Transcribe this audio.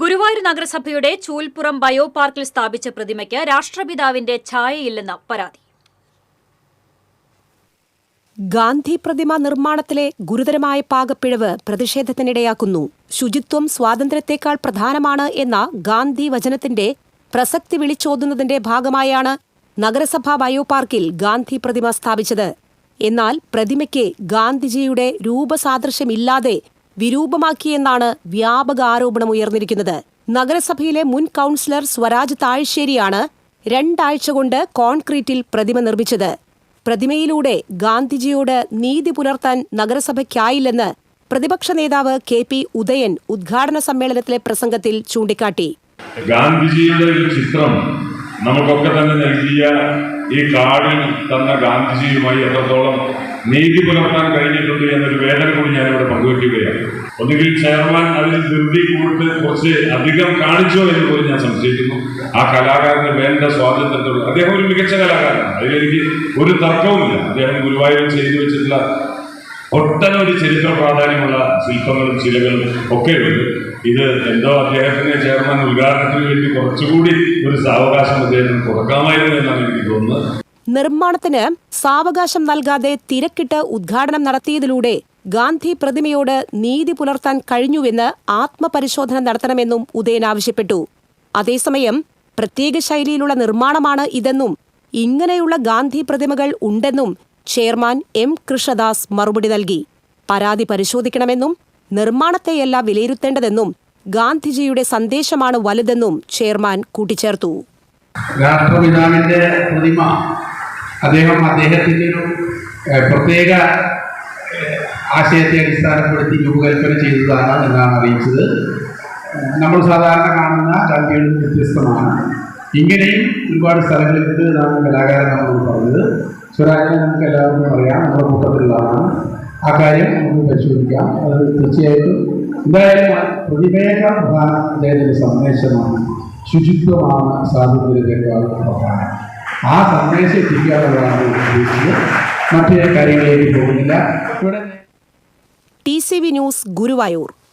ഗുരുവായൂർ നഗരസഭയുടെ ചൂൽപ്പുറം ബയോ പാർക്കിൽ സ്ഥാപിച്ച പ്രതിമയ്ക്ക് രാഷ്ട്രപിതാവിന്റെ ഛായയില്ലെന്ന പരാതി. ഗാന്ധി പ്രതിമ നിർമ്മാണത്തിലെ ഗുരുതരമായ പാകപ്പിഴവ് പ്രതിഷേധത്തിനിടയാക്കുന്നു. ശുചിത്വം സ്വാതന്ത്ര്യത്തെക്കാൾ പ്രധാനമാണ് എന്ന ഗാന്ധി വചനത്തിന്റെ പ്രസക്തി വിളിച്ചോതുന്നതിന്റെ ഭാഗമായാണ് നഗരസഭാ ബയോ പാർക്കിൽ ഗാന്ധി പ്രതിമ സ്ഥാപിച്ചത്. എന്നാൽ പ്രതിമയ്ക്ക് ഗാന്ധിജിയുടെ രൂപസാദൃശ്യമില്ലാതെ വിരൂപമാക്കിയെന്നാണ് വ്യാപക ആരോപണം ഉയർന്നിരിക്കുന്നത്. നഗരസഭയിലെ മുൻ കൗൺസിലർ സ്വരാജ് താഴ്ശ്ശേരിയാണ് രണ്ടാഴ്ച കൊണ്ട് കോൺക്രീറ്റിൽ പ്രതിമ നിർമ്മിച്ചത്. പ്രതിമയിലൂടെ ഗാന്ധിജിയോട് നീതി പുലർത്താൻ നഗരസഭയ്ക്കായില്ലെന്ന് പ്രതിപക്ഷ നേതാവ് കെ പി ഉദയൻ ഉദ്ഘാടന സമ്മേളനത്തിലെ പ്രസംഗത്തിൽ ചൂണ്ടിക്കാട്ടി. ഗാന്ധിജിയുടെ ഒരു ചിത്രം നമുക്കൊക്കെ തന്നെ നൽകിയ ഈ കാർഡിൽ തന്ന ഗാന്ധിജിയുമായി എത്രത്തോളം നീതി പുലർത്താൻ കഴിഞ്ഞിട്ടുണ്ട് ഞാനിവിടെ ഒന്നുകിൽ ചെയർമാൻ അതിൽ ധൃതി കൂട്ട് കുറച്ച് അധികം കാണിച്ചോ എന്ന് പോലും ഞാൻ സംശയിക്കുന്നു. ആ കലാകാരന് വേണ്ട സ്വാതന്ത്ര്യത്തോട് അദ്ദേഹം ഒരു മികച്ച കലാകാരനാണ്. അതിലെനിക്ക് ഒരു തർക്കവുമില്ല. അദ്ദേഹം ഗുരുവായൂരിൽ ചെയ്തു വെച്ചിട്ടുള്ള ഒട്ടനവധി ചരിത്ര പ്രാധാന്യമുള്ള ശില്പങ്ങളും ശിലകളും ഒക്കെ ഉണ്ട്. ഇത് എന്തോ അദ്ദേഹത്തിന് ചെയർമാൻ ഉദ്ഘാടനത്തിന് വേണ്ടി കുറച്ചുകൂടി ഒരു സാവകാശം അദ്ദേഹത്തിന് കൊടുക്കാമായിരുന്നു എന്നാണ് എനിക്ക് തോന്നുന്നത്. നിർമ്മാണത്തിന് സാവകാശം നൽകാതെ തിരക്കിട്ട് ഉദ്ഘാടനം നടത്തിയതിലൂടെ ഗാന്ധി പ്രതിമയോട് നീതി പുലർത്താൻ കഴിഞ്ഞുവെന്ന് ആത്മപരിശോധന നടത്തണമെന്നും ഉദയൻ ആവശ്യപ്പെട്ടു. അതേസമയം പ്രത്യേക ശൈലിയിലുള്ള നിർമ്മാണമാണ് ഇതെന്നും ഇങ്ങനെയുള്ള ഗാന്ധി പ്രതിമകൾ ഉണ്ടെന്നും ചെയർമാൻ എം കൃഷ്ണദാസ് മറുപടി നൽകി. പരാതി പരിശോധിക്കണമെന്നും നിർമ്മാണത്തെയല്ല വിലയിരുത്തേണ്ടതെന്നും ഗാന്ധിജിയുടെ സന്ദേശമാണ് വലുതെന്നും ചെയർമാൻ കൂട്ടിച്ചേർത്തു. രാഷ്ട്രപിതാവിന്റെ പ്രതിമ അദ്ദേഹം അദ്ദേഹത്തിന്റെ ഒരു പ്രത്യേക ആശയത്തെ അടിസ്ഥാനപ്പെടുത്തി രൂപകൽപ്പന ചെയ്തതാണ് എന്നാണ് അറിയിച്ചത്. നമ്മൾ സാധാരണ കാണുന്ന നിന്ന് വ്യത്യസ്തമാണ്. ഇങ്ങനെയും ഒരുപാട് സ്ഥലങ്ങളിലുണ്ട് എന്നാണ് കലാകാരൻ നമ്മളോട് പറഞ്ഞത്. സ്വരാജിനെ നമുക്ക് എല്ലാവർക്കും അറിയാം. നമ്മുടെ കൂട്ടത്തിലുള്ളതാണ്. ആ കാര്യം നമുക്ക് പരിശോധിക്കാം. അത് തീർച്ചയായിട്ടും എന്തായാലും പ്രതിമയേക്കാൾ പ്രധാനം അദ്ദേഹത്തിന്റെ സന്ദേശമാണ്. ശുചിത്വമാണ് സ്വാതന്ത്ര്യത്തെക്കാൾ പ്രധാനം. ആ സന്ദേശം എത്തിക്കാനുള്ളതാണ് ഉദ്ദേശിച്ചത്. മറ്റു കാര്യങ്ങളിലേക്ക് പോകുന്നില്ല. T C V news Guruvayur.